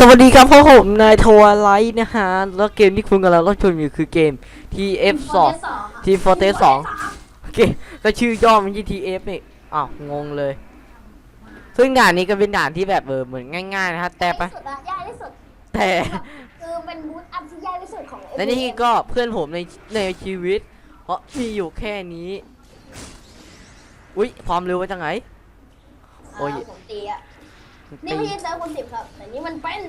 สวัสดีครับพ่อผมนายโทวไลท์นะฮะ แล้วเกมที่คุณกำลังรับชมอยู่คือเกม TF2 ทีฟอร์เตสองโอเค ก็ชื่อย่อมันที่ TF นี่อ้าวงงเลย ซึ่งด่านนี้ก็เป็นด่านที่แบบเออเหมือนง่ายๆนะฮะ แต่ปะยากที่สุดอะยากที่สุดแต่คือเป็นบูธอัพที่ยากที่สุดของและนี่ก็เพื่อนผมในในชีวิต เพราะมีอยู่แค่นี้ อุ๊ยความเร็วมาจากไหนโอ้โอ้ยยผมตีอะ นี่ไม่ใช่เซิร์ฟคนสิบครับ แต่นี่มันเป็น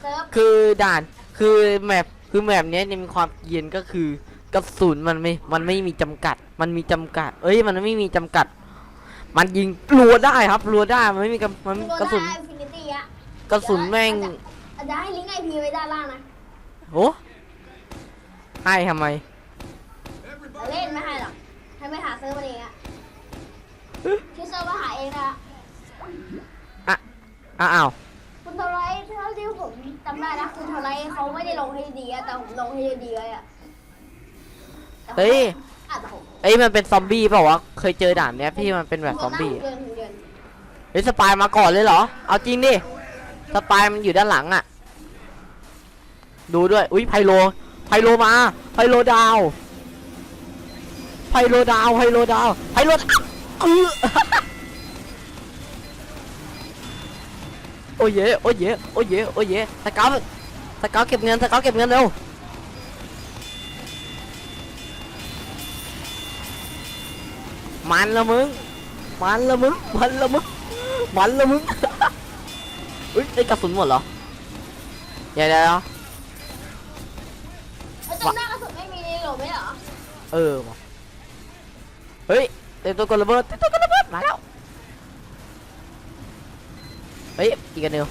เซิร์ฟคือด่านคือแมปคือแมปเนี้ยเนี่ยมีความเย็นก็คือกระสุนมันไม่มันไม่มีจำกัด มันมีจำกัด เอ้ยมันไม่มีจำกัด มันยิงรัวได้ครับรัวได้มันไม่มีกระมันกระสุนอินฟินิตี้อะกระสุนแม่งอาจจะให้ลิงก์ไอพีไว้ด้านล่างนะโอ้ให้ทำไมแต่เล่นไม่ให้หรอกให้ไปหาเซิร์ฟมันเองอะที่เซิร์ฟมาหาเองนะ อ้าวคุณโทรไลท์เท่าที่ผมจำได้นะคุณโทรไลท์เขาไม่ได้ลงให้ดีอะแต่ผมลงให้ดีไว้อะแต่ผมเฮ้ย อะแต่ผมเอ้ยมันเป็นซอมบี้เปล่าวะ เคยเจอด่านเนี้ยพี่มันเป็นแบบซอมบี้เดือนเดือนเฮ้ยสปายมาก่อนเลยเหรอ เอาจริงดิ สปายมันอยู่ด้านหลังอะดูด้วย อุ้ยไพโล ไพโลมา ไพโลดาว ไพโลดาว ไพโลดาว ไพโลดาวเออ โอ้ยเยโอ้ยเยโอ้ยเยโอ้ยเยสเกาวสเกาวเก็บเงินสเกาวเก็บเงินเร็วมันละมึงมันละมึงมันละมึงมันละมึงอุ้ยไอ้กระสุนหมดเหรอเดี๋ยวเดี๋ยวเดี๋ยวแล้วจำได้กระสุนไม่มีในโหลไหมเหรอเออว่ะเฮ้ยเต็มตัวกดระเบิดเต็มตัวกดระเบิดมาแล้ว เฮ้ย อีกอันเดียว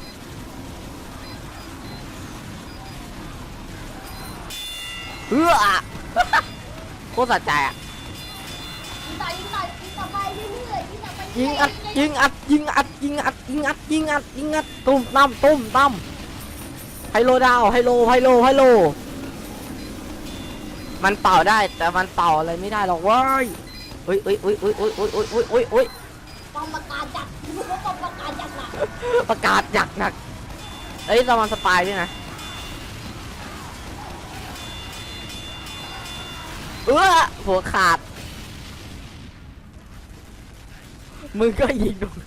เฮ้อโคตรสะใจอะยิงต่อยิงต่อยิงต่อไปเรื่อยๆยิงต่อไปยิงอัดยิงอัดยิงอัดยิงอัดยิงอัดยิงอัดยิงอัดตุ้มตั้มตุ้มตั้มไฮโลดาวไฮโลไฮโลไฮโล มันเป่าได้แต่มันเป่าอะไรไม่ได้หรอกเว้ยเอ้ยเอ้ยเอ้ยเอ้ยเอ้ยเอ้ยเอ้ยเอ้ยเอ้ย เอ้ยปอมประกาศจัดรู้ว่าปอมประกาศจัดหนักประกาศหนักหนักเอ้ยระวังสปายด้วยนะเออหัวขาด มึงก็ยิงโดน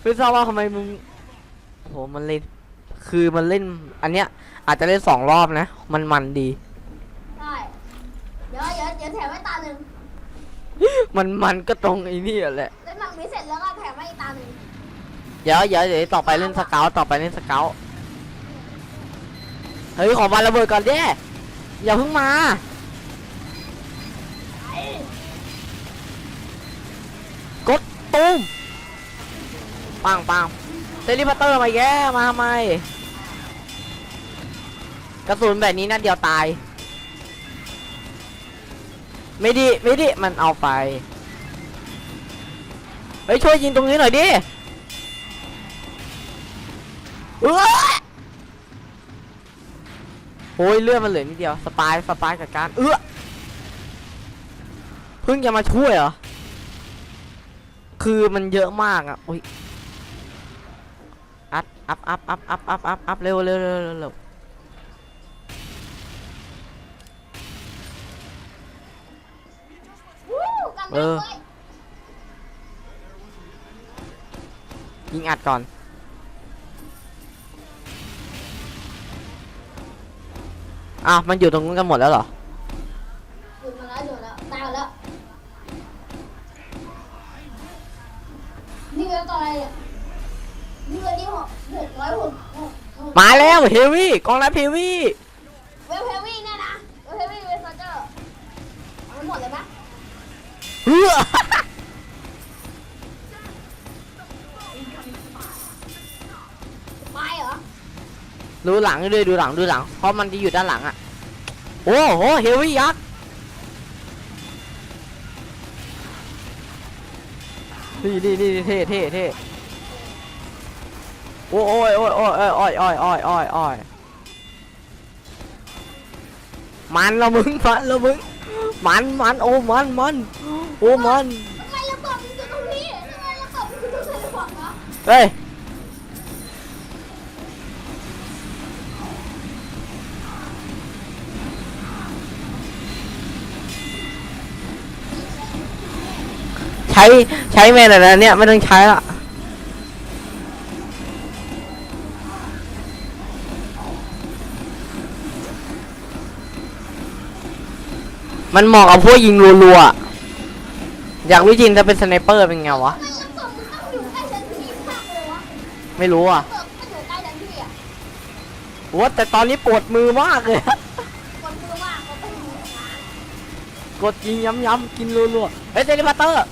ไม่ทราบว่าทำไมมึงโอ้โหมันเล่น คือมันเล่น อันเนี้ย อาจจะเล่นสองรอบนะ มันมันดี ได้ เดี๋ยวเดี๋ยวเดี๋ยวแถมให้ตาหนึ่ง มันมันก็ตรงไอ้นี่แหละเล่นหนังนี้เสร็จแล้วก็แถมให้อีกตาหนึ่งเดี๋ยวเดี๋ยวเดี๋ยวต่อไปเล่นสเกลต่อไปเล่นสเกลเฮ้ยขอมาระเบิดก่อนเด้อย่าเพิ่งมา กดตุ้มปังปังเซลิพัตเตอร์มาแย่มาทำไมกระสุนแบบนี้นัดเดียวตาย ไม่ดีไม่ดีมันเอาไปเฮ้ยช่วยยิงตรงนี้หน่อยดิโอ้ยเลือดมันเหลือนิดเดียวสปายสปายกับการเออพึ่งจะมาช่วยเหรอคือมันเยอะมากอะอุ้ยอัพอัพอัพอัพอัพอัพอัพเร็วเร็วเร็วเร็ว เร็ววู้กันเออเลยยิงอัดก่อน อ้าว มันอยู่ตรงนู้นกันหมดแล้วเหรอหยุดมาแล้วหยุดแล้วตายหมดแล้ว นี่เวลต่ออะไรเนี่ยนี่เวลที่หกหกร้อยหกหกหกมาแล้วเฮฟวี่กองรับเฮฟวี่เว เฮ้อไปเหรอดูหลังด้วยดูหลังดูหลัง เพราะมันจะอยู่ด้านหลังอะ โอ้โหเฮวี่ยักษ์นี่นี่นี่เท่เท่เท่โอ้ยโอ้ยโอ้ยโอ้ยโอ้ยโอ้ยโอ้ยโอ้ยโอ้ยมันละมึงมันละมึง มันมันโอ้มันมันโอ้มันทำไมระเบมัอตรงนี้ทำไมระเบิดมันอยู่ตรงไหนวะะเฮ้ยใช้ใช้แม่อยนะเนี่ยไม่ต้องใช้ละ มันเหมาะกับพวกยิงรัวๆ อยากรู้จริงถ้าเป็นสไนเปอร์เป็นไงวะ ไม่รู้อะวัดแต่ตอนนี้ปวดมือมากเลยกดยิงย้ำๆกินรัวๆ เฮ้ยเซนิพัตเตอร์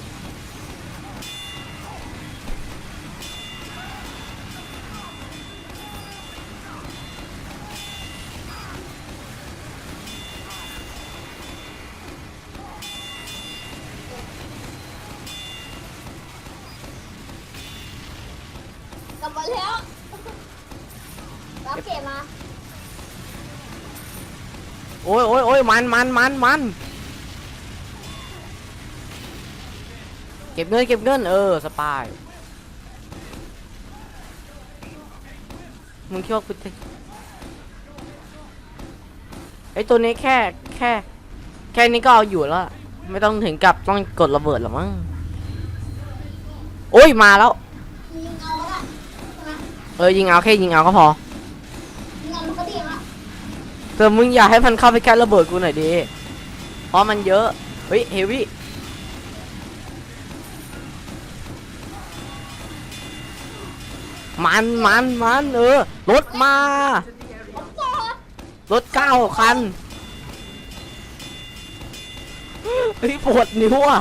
มันมันมันมันเก็บเงินเก็บเงินเออสปายมึงคิดว่ากูจะไอตัวนี้แค่แค่ แค่นี้ก็เอาอยู่แล้วอะไม่ต้องถึงกับต้องกดระเบิดหรอกมั้งโอ้ยมาแล้วยิงเอาละใช่ไหมเออยิงเอาแค่ยิงเอาก็พอ ยิงเอามันก็ดีละ แต่มึงอยากให้มันเข้าไปแค่ระเบิดกูหน่อยดิ เพราะมันเยอะ เฮ้ยเฮวี่มันมันมันเออ รถมารธรถเก้าคัน เฮ้ยปวดนิ้วอะ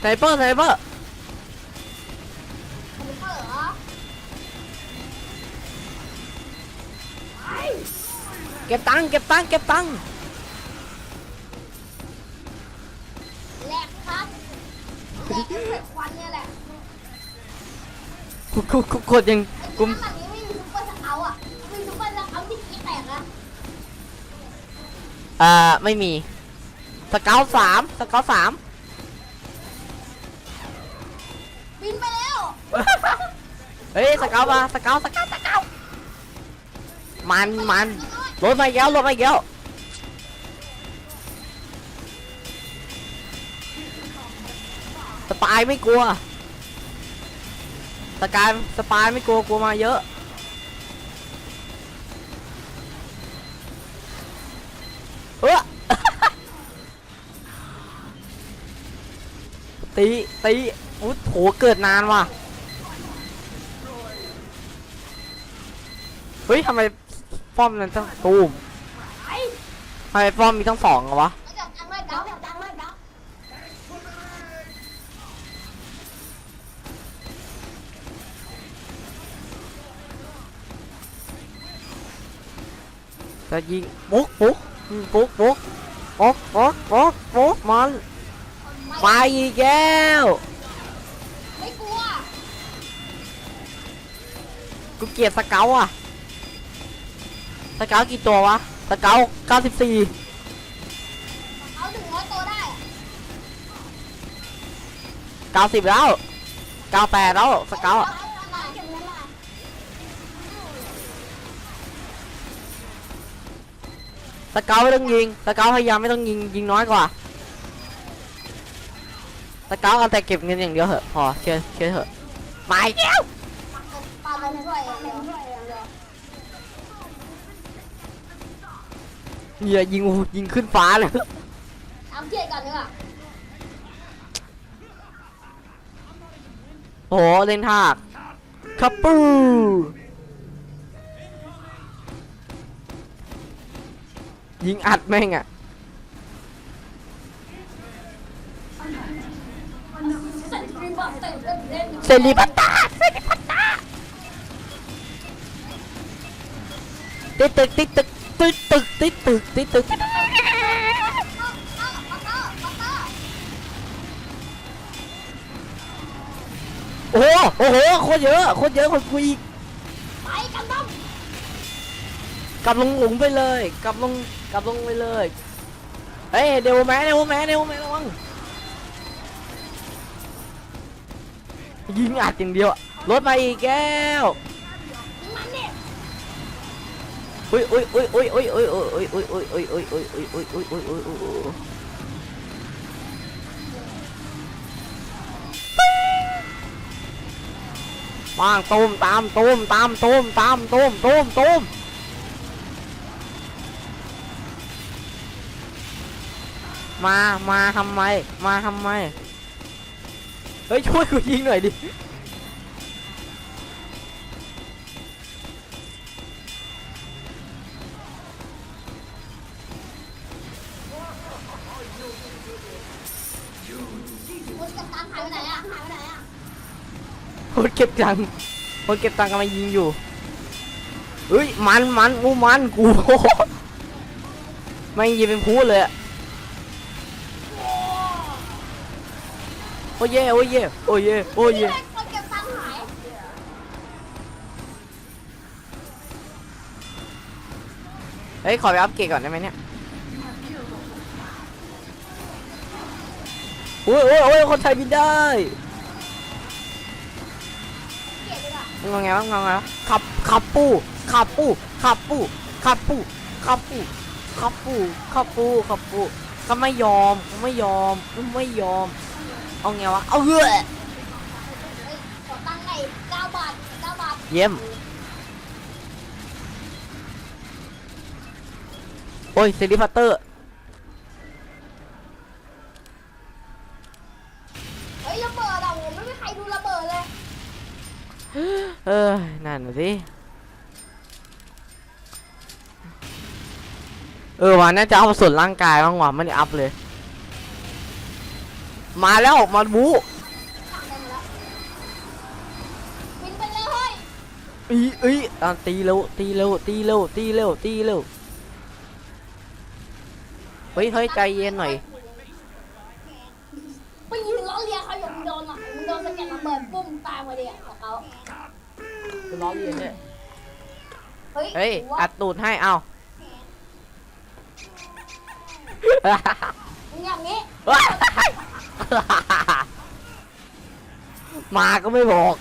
ไซเปอร์ไซเปอร์ ก็บตังค์เก็บตังค์เก็บตังค์แหลกครับแหลกเสร็จควันเนี่ยแหละกูกูกูกดยังไอ้กูที่นั่นแบบนี้ไม่มีซุปเปอร์สเกลอะมีซุปเปอร์สเกลที่กี้แตกนะอ่าไม่มีสเกลสามสเกลสามบินไปแล้วเฮ้ยสเกลมาสเกลสเกลสเกลมันมัน รถมาอีกแล้วรถมาอีกแล้วสปายไม่กลัวสกายสปายไม่กลัวกลัวมาเยอะเออตีตีอุ๊ยโหเกิดนานว่ะเฮ้ยทำไม ป้อมนั้นต้องตูมทำไมป้อมมีตั้งสองอะวะมาจับตังค์เลยเก้าจับตังค์เลยเก้าจะยิงปุ๊กปุ๊กปุ๊กปุ๊กปุ๊กปุ๊กปุ๊กปุ๊กมันไปอีกแล้วไม่กลัวกูเกลียดสเกลอะ สเกลกี่ตัววะสเกล94เอาหถึงร้อยตัวได้อะ90แล้ว98แล้วสเกลอะเอาเอามาเก็บเงินมาสเกลไม่ต้องยิงสเกลพยายามไม่ต้องยิงยิงน้อยกว่าสเกลเอาแต่เก็บเงินอย่างเดียวเหอะพอเชื่อเชื่อเถอะไปแล้วปาลงด้วยอย่างเดียวอย่างเดียว เหี้ยยิงโอ้โหยิงขึ้นฟ้าเลยทำเกียรก่อนดีกว่าโอ้โหเล่นทากคัปปูยิงอัดแม่งอะเสร็จรีบอร์เสร็จเล่นเล่นเซรีปัตตาเซรีปัตตาติดตึกติดตึก ติดตึกติดตึกติดตึกเอาเอาเอาเอาเอาโอ้โหโอ้โหโคตรเยอะโคตรเยอะคนกูอีกไปกันบ้างกลับลงหลุมไปเลยกลับลงกลับลงไปเลยเฮ้ยเดี๋ยวแม่เดี๋ยวแม่เดี๋ยวแม่ระวังยิงอัดอย่างเดียวอะรถมาอีกแก้ว อุ้ยอุ้ยอุ้ยอุ้ยอุ้ยอุ้ยอุ้ยอุ้ยอุ้ยอุ้ยอุ้ยอุ้ยอุ้ยอุ้ยอุ้ยอุ้ยอุ้ยอุ้ยมางตูมตามตูมตามตูมตามตูมตูมตูมมา มาทำไม มาทำไม เฮ้ยช่วยกูยิงหน่อยดิ ก็บตังค์คนเก็บตังค์กำลังยิงอยู่เฮ้ยมันมันกูมันกูไม่ยิงเป็นพูดเลยอะโอ้เย่โอ้เย่โอ้เย่โอ้เย่นี่ไงคนเก็บตังค์หายเฮ้ยขอไปอัพเกรดก่อนได้ไหมเนี่ยโอ้ยโอ้ยโอ้ยคนไทยบินได้ ก็บดีกว่ามึงว่าไงวะมึงว่าไงวะขับขับปูขับปูขับปูขับปูขับปูขับปูขับปูขับปูก็ไม่ยอมไม่ยอมไม่ยอม เอาไงวะ เอาเฮ้ยเฮ้ยขอตังค์หน่อยเก้าบาทเก้าบาทเยี่ยม โอ้ยซิลิพัตเตอร์ เออนั่นน่ะสิเออวันน่าจะเอาส่วนร่างกายบ้างว่ะไม่ได้อัพเลย มาแล้วมาบูตังค์ได้หมดแล้วบินไปเลยเฮ้ยอีอีอะตีเร็วตีเร็วตีเร็วตีเร็วตีเร็วเฮ้ยเฮ้ยใจเย็นหน่อยไปยืนล้อเลียเขาอยู่มึงโดนอะมึงโดนสะเก็ดระเบิดปุ้มตายพอดีอะของเขา ล้อเลียนเนี่ยเฮ้ยเฮ้ยถือว่าอัดตูดให้ เอามึงอย่างนี้มาก็ไม่บอก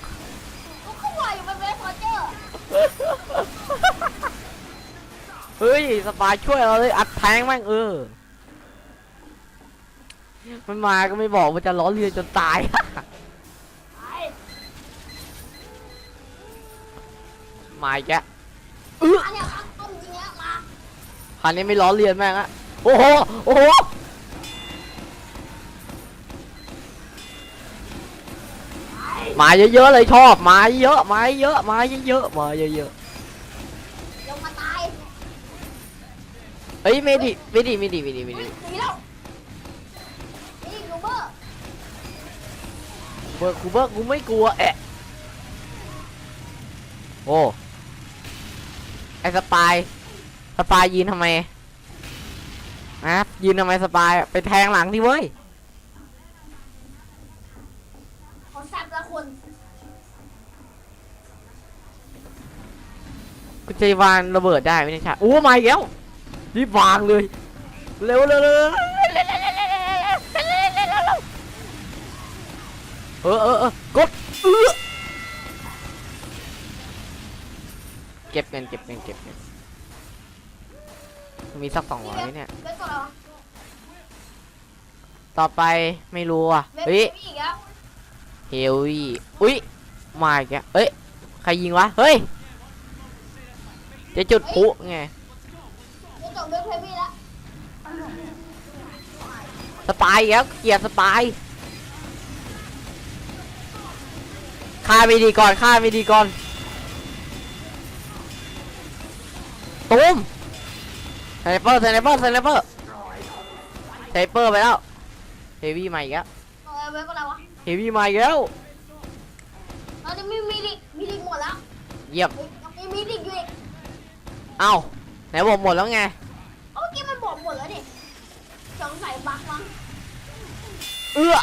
กูก็ว่าอยู่เป็นเวสพอเจอร์เฮ้ย สปายช่วยเราเลยอัดแทงแม่งเออ มันมาก็ไม่บอกมันจะล้อเลียนจนตาย มาอีกแล้วเอออันเนี้ยครับต้มจริงแล้วมาคันนี้ไม่ล้อเลียนแม่งอะโอ้โห โอ้โห มาเยอะๆเลยชอบ มาเยอะ มาเยอะ มาเยอะๆมาเยอะลงมาตายๆเฮ้ยไม่ดิไม่ดิไม่ดิไม่ดิไม่เฮ้ดิยหนีแล้วนี่ยูเบอร์เบอร์กูเบอร์กูไม่กลัวแอะ โอ้ ไอสปายสปายยืนทำไมนะยืนทำไมสปายไปแทงหลังดิเว้ยขอสับละคนกูจะวางระเบิดได้ไม่ใช่โอ้มาอีกแล้วรีบวางเลยเร็วเร็วเร็วเออเออเออกดเออ เก็บเงินเก็บเงินเก็บเงินมีสักสองร้อยเนี่ยเวสก่อนเหรอต่อไปไม่รู้อะเวสเฮ้ยมีอีกแล้วเฮลวี่อุ้ยมาอีกแล้วเอ้ยใครยิงวะเฮ้ยจะจุดพลุไงจะจบเวสเพมี่แล้วสปายอีกแล้วเกลียดสปายฆ่าไม่ดีก่อนฆ่าไม่ดีก่อน สไนเปอร์สไนเปอร์สไนเปอร์สไนเปอร์ไปแล้วเฮวี่มาอีกแล้วเอาเวสก็อะไรวะเฮวี่มาอีกแล้วตอนนี้มีมีดิกมีดิกหมดแล้วเยี่ยมเฮ้ยยังมีมีดิกอยู่อีกเอ้าไหนบอกหมดแล้วไงเอาเมื่อกี้มันบอกหมดแล้วดิสงสัยบั๊กมั้งเอื้อ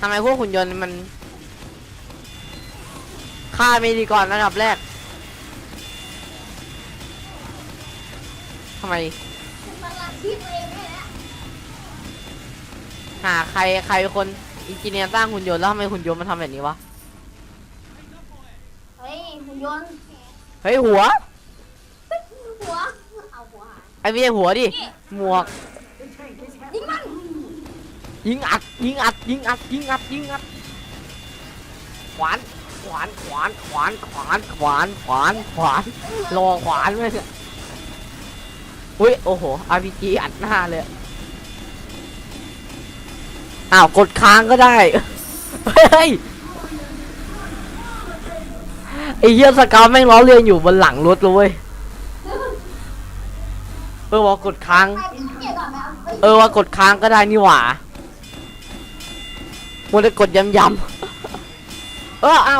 ทำไมพวกหุ่นยนต์มันฆ่าไม่ดีก่อนระดับแรก ทำไมมันรันที่ตัวเองด้วยนะหาใครใครเป็นคนอินจิเนียร์สร้างหุ่นยนต์แล้วทำไมหุ่นยนต์มันทำแบบนี้วะ เฮ้ยหุ่นยนต์เฮ้ยหัว หัว เอาหัวหายไอ้ไม่ใช่หัวดิ หมวก ยิงมันยิงอัด ยิงอัด ยิงอัด ยิงอัด ยิงอัด ขวาน ขวาน ขวาน ขวาน ขวาน ขวาน ขวาน ขวาน รอขวานไว้เนี่ย อุ้ยโอ้โห RPG อัดหน้าเลย อ้าว กดค้างก็ได้ เฮ้ยไอ้เหี้ยสเกาวแม่งล้อเลียนอยู่บนหลังรถเลยเว้ยเออว่ากดค้างใครเป็นเกียร์ก่อนไหมครับฮ้ยเออว่ากดค้างก็ได้นี่หว่ามัวแต่กดย้ำๆเออเอ้า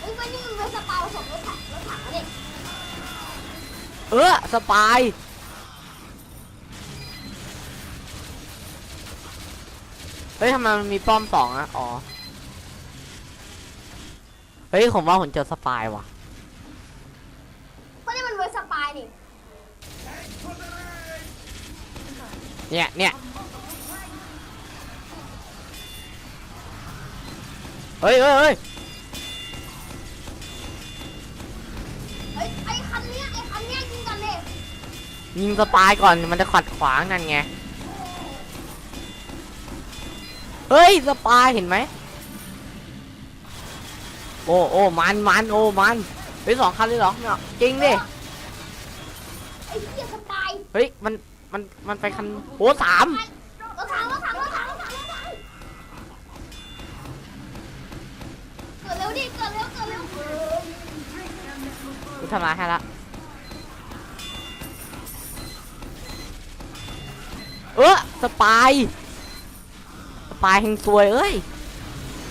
เฮ้ยวันนี้มันเป็นสปาผสมรถถังรถถังเนี่ยเออสปาย เฮ้ยทำไมมันมีป้อมสองอะอ๋อ เฮ้ยผมว่าผมเจอสปายว่ะวันนี้มันเป็นสปายนี่เนี่ยเนี่ยเฮ้ยเฮ้ยเฮ้ยเฮ้ยไอ้คันเนี้ยไอ้คันเนี้ยยิงกันเลยยิงสปายก่อนมันจะขัดขวางนั่นไง เฮ้ยสปายเห็นไหมโอ้โอ้มันมันโอ้มันเฮ้ยสองคันเลยเหรอเนี่ยจริงดิไอ้เกียร์สปายเฮ้ยมันมันมันไปคันโอ้สามรถถังรถถังรถถังรถถังรถถังเกิดเร็วดิเกิดเร็วเกิดเร็วกูทำลายให้ละเออสปาย สปายแห่งซวยเอ้ย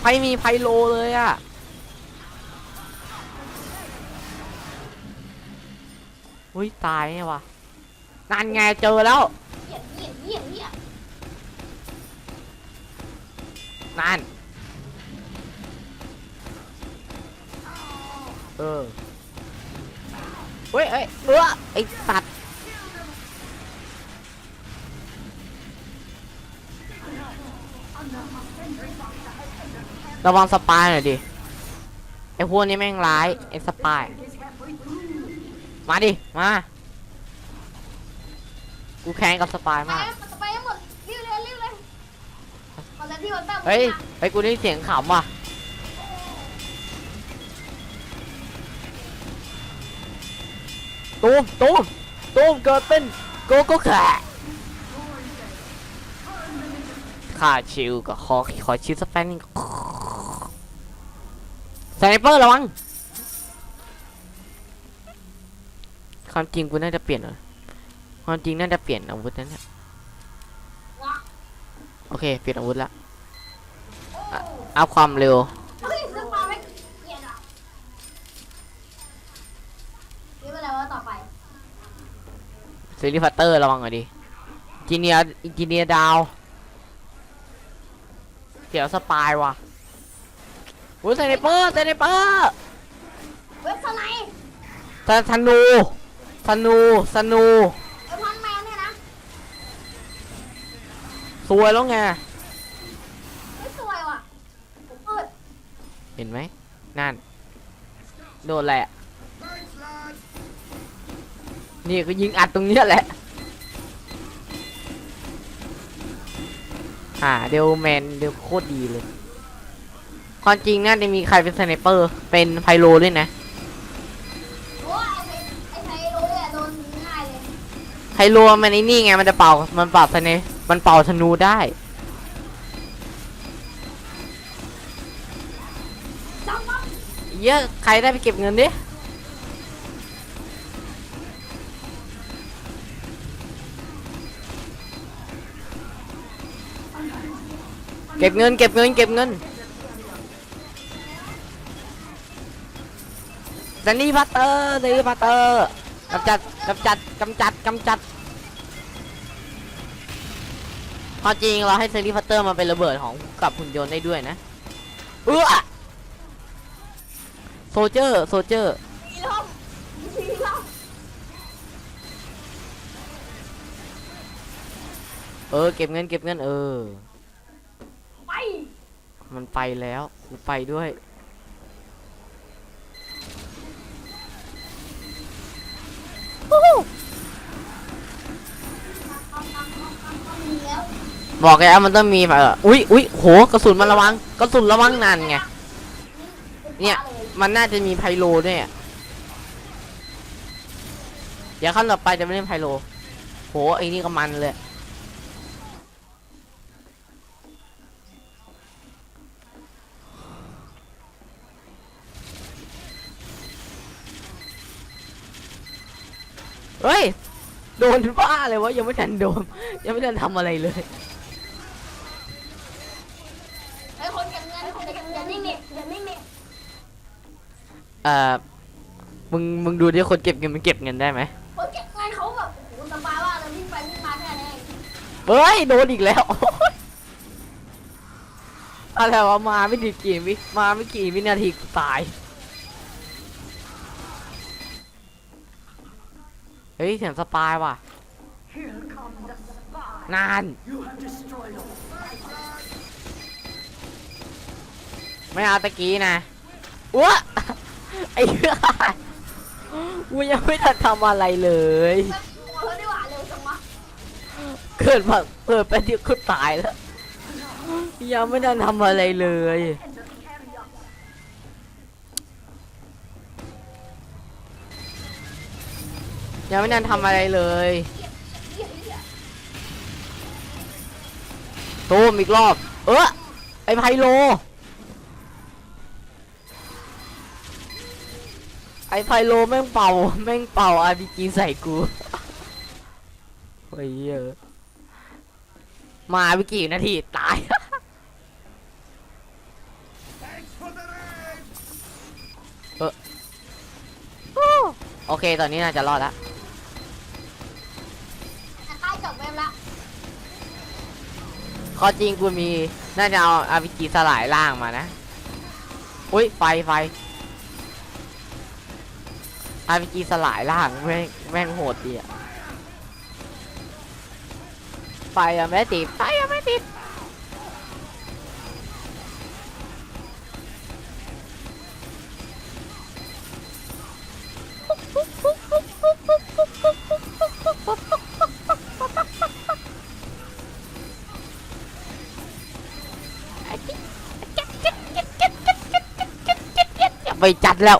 ไพมีไพโลเลยอะอุ้ยตายไงวะนั่นไงเจอแล้วนั่นเออเฮ้ยเอ้ยเออไอสัตว์ ระวังสปายหน่อยดิ ไอพวกนี้แม่งร้าย ไอสปาย มาดิ มา กูแข่งกับสปายมาก ไปให้หมดรีบเลยรีบเลยหมดแล้วที่วันแป๊บเฮ้ยเฮ้ยกูได้ยินเสียงขำว่ะ ตูมตูมตูมเกิดเป็นโกโก้แขกข้าชิวกับขอขอชิวสแปนนึง สไนเปอร์ระวัง ความจริงกูน่าจะเปลี่ยนเหรอความจริงน่าจะเปลี่ยนอาวุธนั่นแหละโอเค เปลี่ยนอาวุธละอะเอาความเร็วเฮ้ยสปาไม่เกียร์อะนี่เป็นอะไรวะต่อไปซีรีส์พัตเตอร์ระวังหน่อยดิอินเนียอินจิเนียร์ดาวเดี๋ยวสปายว่ะโอ้ยสไนเปอร์สไนเปอร์เว็บสไนป์ธธนูธนูธนูไอ้พันแมนเนี่ยนะสวยแล้วไงไม่สวยว่ะผมเปิดเห็นไหมนั่นโดนแหละนี่ก็ยิงอัดตรงเนี้ยแหละอ่าเดลแมนเดลโคตรดีเลย ความจริงน่าจะมีใครเป็นสไนเปอร์ เป็นไพโลด้วยนะโอ้ยไอ้ไอ้ไทยรู้เลยโดนง่ายเลยไพโลมันไอ้นี่ไงมันจะเป่ามันเป่าสไนมันเป่าธนูได้จังปั๊บเยอะใครได้ไปเก็บเงินดิเก็บเงินเก็บเงินเก็บเงิน ซันนี่พัตเตอร์ซันนี่พัตเตอร์กำจัดกำจัดกำจัดกำจัดความจริงเราให้ซันนี่พัตเตอร์มาเป็นระเบิดของกับหุ่นยนต์ได้ด้วยนะเออโซเจอร์โซเจอร์มีลมมีลมเออเก็บเงินเก็บเงินเออไปมันไปแล้วกูไปด้วย มีแล้ว บอกแล้วมันต้องมีเอออุ้ยอุ้ยโหกระสุนมันระวังกระสุนระวังนานไงเนี่ยมันน่าจะมีไพโลด้วยอะเดี๋ยวขั้นต่อไปจะไม่เล่นไพโลโหไอ้นี่ก็มันเลย ฮ้ย โดนบ้าเลยวะยังไม่ทันโดน ยังไม่ทันทำอะไรเลยเฮ้ยคนเก็บเงินคนเก็บเงินนิ่งดิเดี๋ยวนิ่งดิเอ่อ มึง มึงดูที่คนเก็บเงินมันเก็บเงินได้ไหมคนเก็บเงินเขาแบบโอ้โหสบายว่ากเลยวิ่งไปวิ่งมาแค่นั้นเองเฮ้ย โดนอีกแล้ว อะไรวะ มาไม่ถึงกี่วิมาไม่กี่วินาทีกูตาย เฮ้ยเสียงสปายว่ะนาน ไม่เอาตะกี้นะอ้วไอ้เหี้ยกูยังไม่ทันทำอะไรเลย เกิดมาเปิดไปเดียวก็ตายแล้ว ยังไม่ได้ทำอะไรเลย ยังไม่ได้ทำอะไรเลยเหี้ยเหี้ยตูมอีกรอบ เออไอไพโล ไอไพโลแม่งเป่า แม่งเป่าอาร์พีจีใส่กูเฮ้ยเหี้ยมาไปกี่นาทีตาย เออโอเค ตอนนี้น่าจะรอดแล้ว ข้อจริงกูมีน่าจะเอาอาวิจีสลายล่างมานะ อุ้ยไฟไฟอาวิจีสลายล่างแม่งแม่งโหดดีอะไฟอะไม่ติดไฟอะไม่ติด ไปจัดแล้ว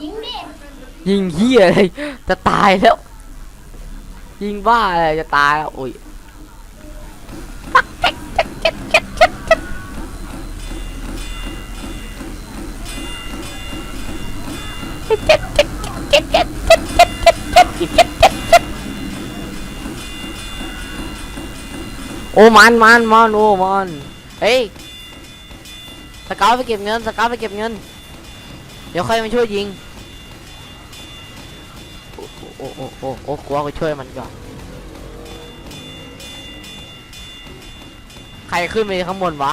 ยิงดิยิงเฮียอะไรจะตายแล้ว ยิงบ้าอะไรจะตายแล้วโอ้ย โอ้มันมันมันโอ้มันเฮ้ยสกาวไปเก็บเงินสกาวไปเก็บเงิน เดี๋ยวค่อยมาช่วยยิงโอ้โอ้โอ้โอ้โอ้กลัวไปช่วยมันก่อนใครขึ้นไปข้างบนวะ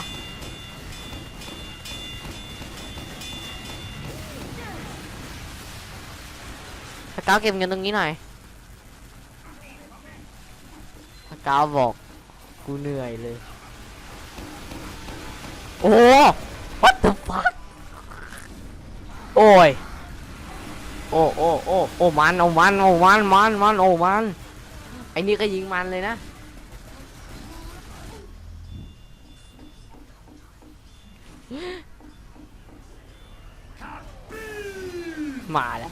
สกาวเก็บเงินตรงนี้หน่อยสกาวบอก กูเหนื่อยเลย โอ้ what the fuck โอ้ย โอ้โอ้โอ้โอ้มันโอ้มันโอ้มันมันมันโอ้มันไอ้นี่ก็ยิงมันเลยนะ มาแล้ว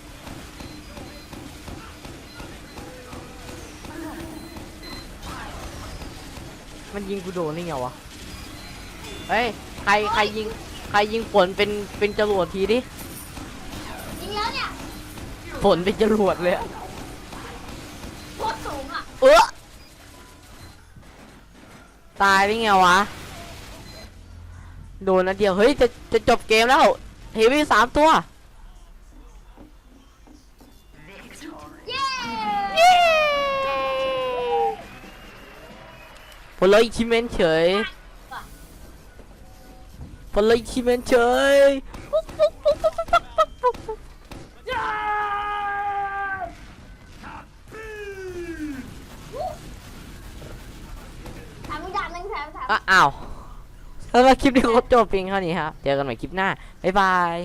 มันยิงกูโดนนี่ไงวะ เฮ้ย ใครใครยิง ใครยิงฝนเป็นเป็นจรวดทีดิยิงแล้วเนี่ยฝนเป็นจรวดเลยอะโคตรสูงอะเออตายได้ไงวะ โดนนัดเดียว เฮ้ย จะจะจบเกมแล้ว เฮฟวี่สามตัว ผลลอยคิเมนเฉยผลลอยคิเมนเฉยถามอีกด่านหนึงถามถามอะอ้าวสำหรับคลิปนี้ก็จบเพียงเท่านี้ครับ เจอกันใหม่คลิปหน้า บ๊ายบาย